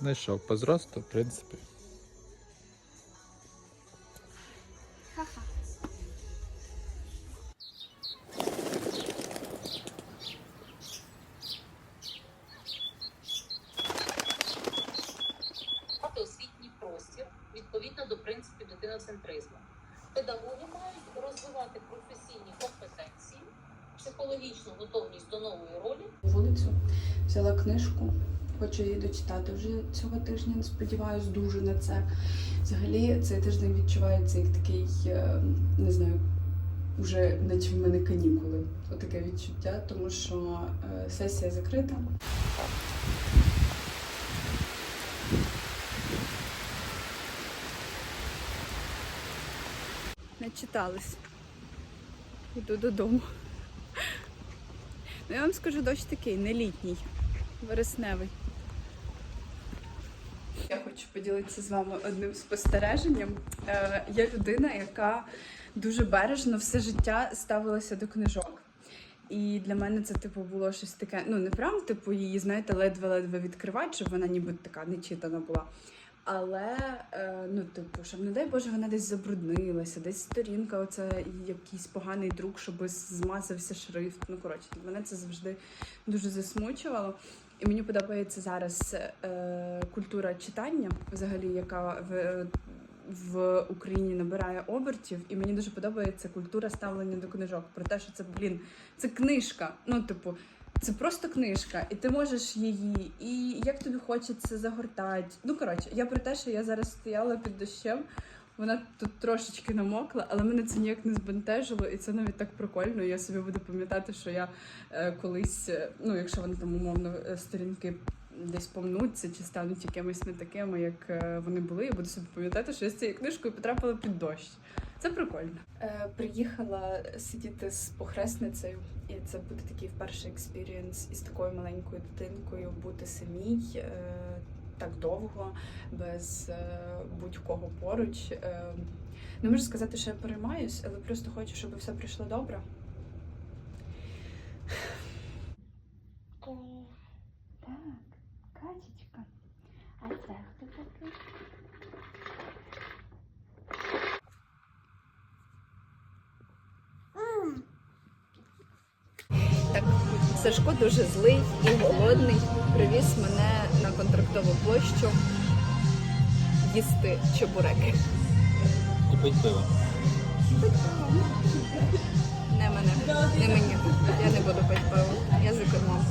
Знайшов по зросту, в принципі. Ха-ха. освітній простір відповідно до принципів дитиноцентризму. Педагоги мають розвивати професійні компетенції, психологічну готовність до нової ролі вулицю, взяла книжку, хочу її дочитати вже цього тижня. Сподіваюсь, дуже на це. Взагалі, цей тиждень відчувається як такий, е, не знаю, вже наче в мене канікули. Отаке відчуття, тому що е, сесія закрита. Начитались. Йду додому. Ну, я вам скажу, дощ такий, не літній, вересневий. Я хочу поділитися з вами одним спостереженням. Е, я людина, яка дуже бережно все життя ставилася до книжок. І для мене це типу було щось таке. Ну не прям типу її, знаєте, ледве-ледве відкривати, щоб вона ніби така нечитана була. Але е, ну, типу, щоб не дай Боже, вона десь забруднилася, десь сторінка, оце якийсь поганий друк, щоб змазався шрифт. Ну коротше, мене це завжди дуже засмучувало. І мені подобається зараз е, культура читання, взагалі, яка в, в Україні набирає обертів, і мені дуже подобається культура ставлення до книжок. Про те, що це, блін, це книжка. Ну, типу, це просто книжка, і ти можеш її, і як тобі хочеться загортати. Ну, коротше, я про те, що я зараз стояла під дощем. Вона тут трошечки намокла, але мене це ніяк не збентежило, і це навіть так прикольно. Я собі буду пам'ятати, що я е, колись, е, ну якщо вони там умовно е, сторінки десь помнуться чи стануть якимись не такими, як вони були, я буду собі пам'ятати, що я з цією книжкою потрапила під дощ. Це прикольно. Е, приїхала сидіти з похресницею, і це буде такий перший експірієнс із такою маленькою дитинкою, бути самій. Е, так довго, без е, будь-кого поруч. Е, не можу сказати, що я переймаюсь, але просто хочу, щоб все прийшло добре. Так, Катечка, А це хто такий? Так, Сашко дуже злий і голодний. Привіз мене на контрактову площу їсти чебуреки. І пить пиво. Не мене, не мені. Я не буду пити пиво. Я за кермом.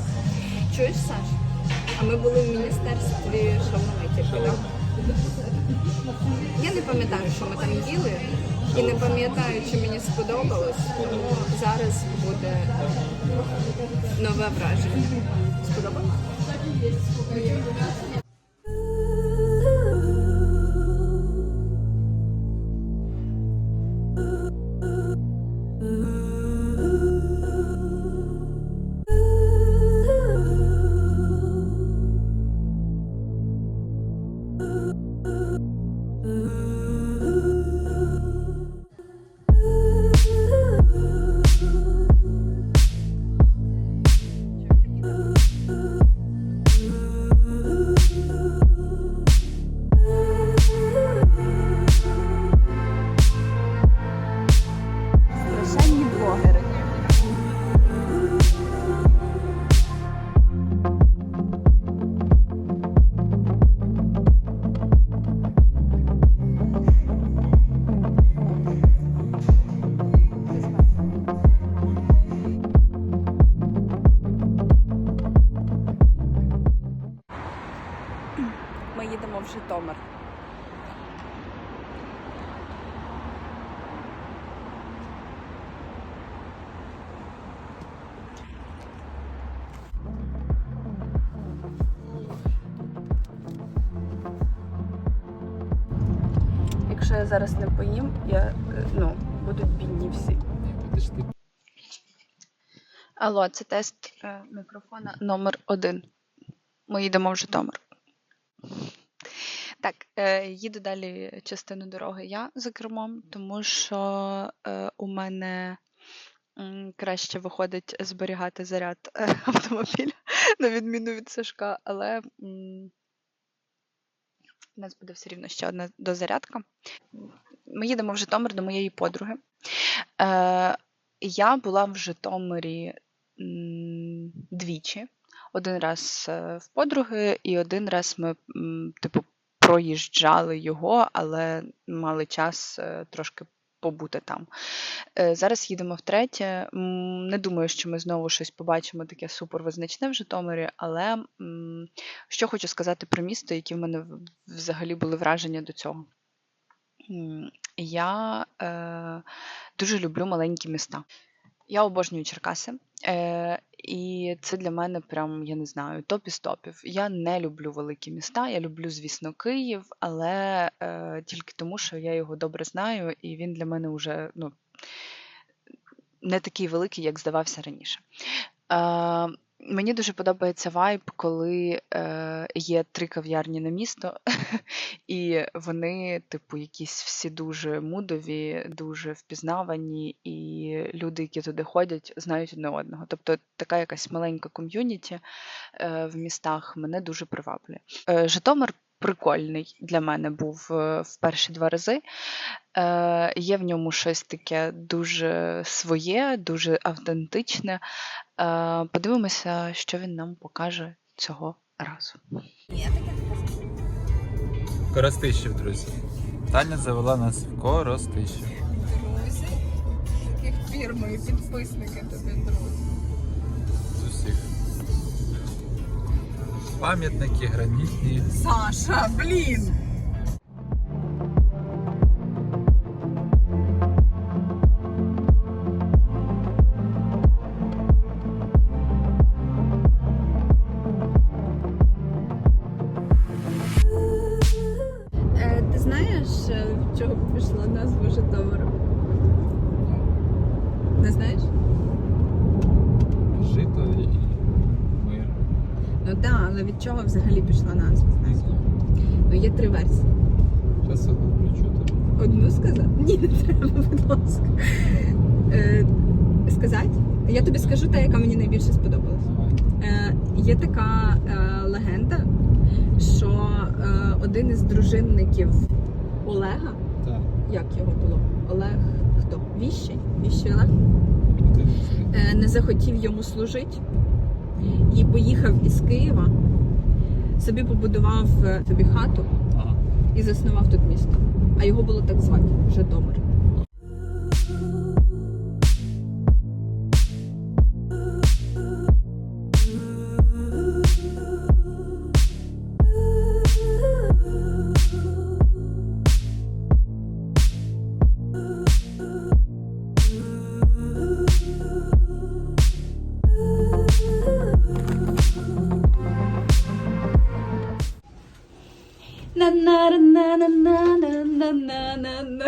Чуєш, Саш? А ми були в міністерстві так? Я не пам'ятаю, що ми там їли, і не пам'ятаю, чи мені сподобалось, тому зараз буде нове враження. Сподобалось? Страшенні Якщо я зараз не поїм, я е, ну, будуть бідні всі. Алло, це тест е, мікрофона номер один. Ми їдемо в Житомир. Так, е, їду далі частину дороги я за кермом, тому що е, у мене м, краще виходить зберігати заряд автомобіля, на відміну від Сашка, але м, У нас буде все рівно ще одна дозарядка. Ми їдемо в Житомир до моєї подруги. Е, я була в Житомирі двічі. Один раз е, в подруги, і один раз ми, типу, проїжджали його, але мали час е, трошки побути там. Е, Зараз їдемо втретє. Не думаю, що ми знову щось побачимо таке супервизначне в Житомирі, але що хочу сказати про місто, які в мене взагалі були враження до цього. Я е, дуже люблю маленькі міста. Я обожнюю Черкаси. Е, і це для мене прям, я не знаю, топ із топів. Я не люблю великі міста. Я люблю, звісно, Київ, але е, тільки тому, що я його добре знаю, і він для мене вже ну, не такий великий, як здавався раніше. Е, мені дуже подобається вайб, коли е, є три кав'ярні на місто, і вони, типу, якісь всі дуже мудові, дуже впізнавані, і люди, які туди ходять, знають одне одного. Тобто така якась маленька ком'юніті е, в містах мене дуже приваблює. Е, Житомир прикольний для мене був е, в перші два рази. Е, є в ньому щось таке дуже своє, дуже автентичне. Е, подивимося, що він нам покаже цього разу. Коростищів, друзі. Таня завела нас в Коростищів. Друзі, яких пір мої підписники тобі, друзі. Пам'ятники, гранітні. Саша, блін! Три версії. Зараз одну включу тобі. Одну сказати? Ні, не треба, будь ласка. Е, сказати? Я тобі скажу та, яка мені найбільше сподобалась. Е, є така е, легенда, що е, один із дружинників Олега, Так. як його було? Олег хто? Віщий? Віщий Олег? Е, не захотів йому служити і поїхав із Києва, собі побудував е, собі хату Ага. і заснував тут місто. А його було так звати Житомир. Na na na na na na na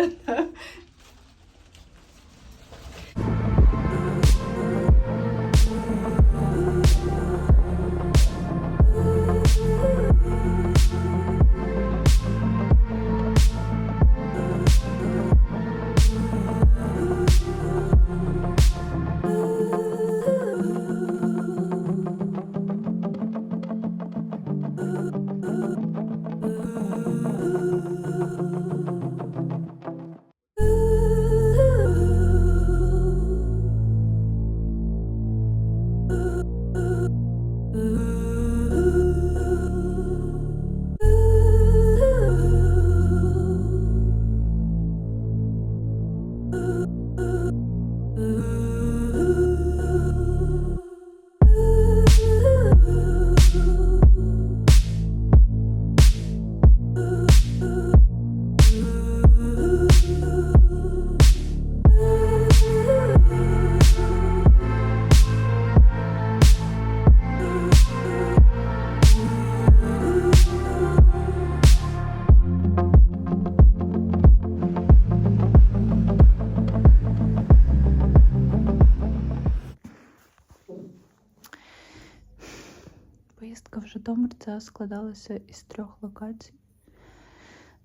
Поїздка в Житомир це складалася із трьох локацій.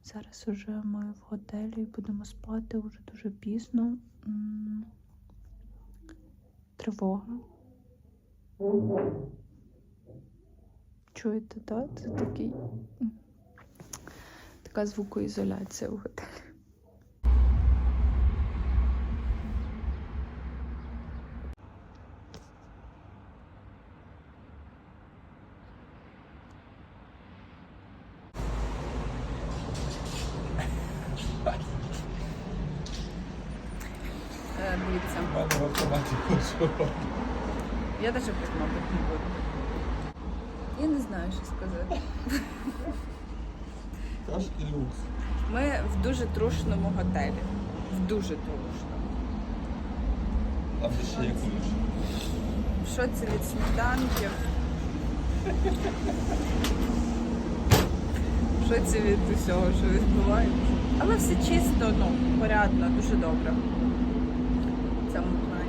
Зараз уже ми в готелі будемо спати вже дуже пізно. Тривога. Чуєте, так? Це такий. така звукоізоляція в готелі. Е, Дивіться, в автоматі я навіть пити, мабуть, не буду. Я не знаю, що сказати. Кашки люкс. Ми в дуже трушному готелі. В дуже трушному. Там де ще є куліш. В шоці від сніданків. В шоці від усього, що відбувається. Але все чисто, ну, порядно, дуже добре. В цьому плані.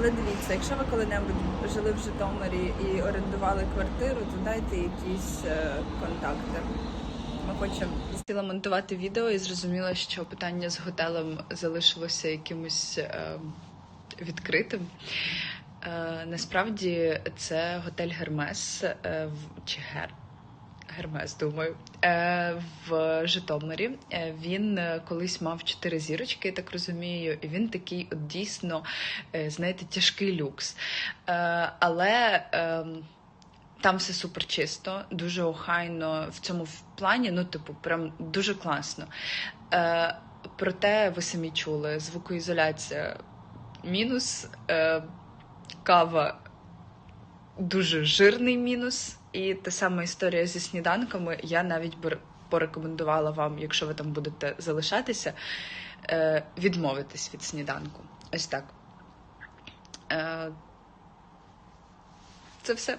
Але дивіться, якщо ви коли-небудь жили в Житомирі і орендували квартиру, то дайте якісь е, контакти. Ми хочемо хотіла монтувати відео і зрозуміла, що питання з готелем залишилося якимось е, відкритим. Е, насправді це готель Гермес е, чи Гер. Гермес, думаю, е, в Житомирі. Е, він е, колись мав чотири зірочки, я так розумію, і він такий от дійсно, знаєте, тяжкий люкс. Але е, там все супер чисто, дуже охайно в цьому плані, ну, типу, прям дуже класно. Проте ви самі чули, звукоізоляція мінус, кава дуже жирний мінус. І та сама історія зі сніданками. Я навіть порекомендувала вам, якщо ви там будете залишатися, е, відмовитись від сніданку. Ось так. Е, Це все.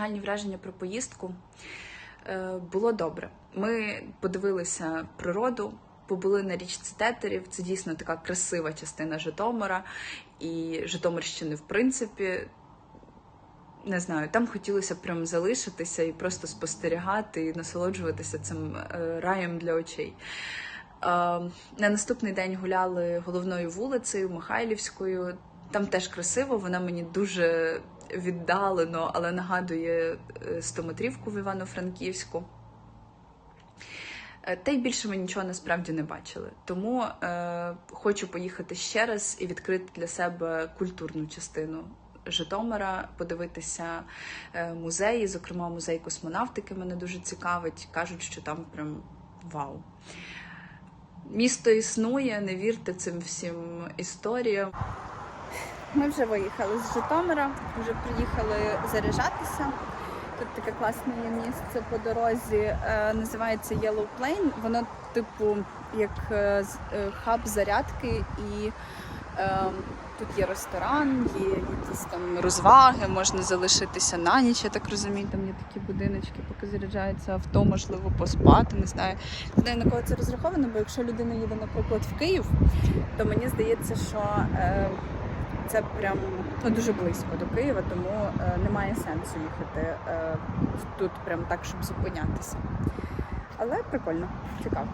Загальні враження про поїздку Е, було добре. Ми подивилися природу, побули на річці Тетерів. Це дійсно така красива частина Житомира і Житомирщини, в принципі. Не знаю, там хотілося прям залишитися і просто спостерігати і насолоджуватися цим е, раєм для очей. Е, на наступний день гуляли головною вулицею Михайлівською. Там теж красиво, вона мені дуже віддалено, але нагадує е, стометрівку в Івано-Франківську. Е, Та й більше ми нічого насправді не бачили. Тому е, хочу поїхати ще раз і відкрити для себе культурну частину Житомира, подивитися е, музеї, зокрема музей космонавтики мене дуже цікавить. Кажуть, що там прям вау. Місто існує, не вірте цим всім історіям. Ми вже виїхали з Житомира, вже приїхали заряджатися. Тут таке класне є місце по дорозі, е, називається Yellow Plane. Воно, типу, як е, е, хаб зарядки, і е, тут є ресторан, є якісь там розваги, можна залишитися на ніч, я так розумію. Там є такі будиночки, поки заряджається авто, можливо, поспати. Не знаю. Не знаю, на кого це розраховано, бо якщо людина їде, наприклад, в Київ, то мені здається, що. Е, це прям ну, дуже близько до Києва, тому е, немає сенсу їхати е, тут прям так, щоб зупинятися. Але прикольно, цікаво.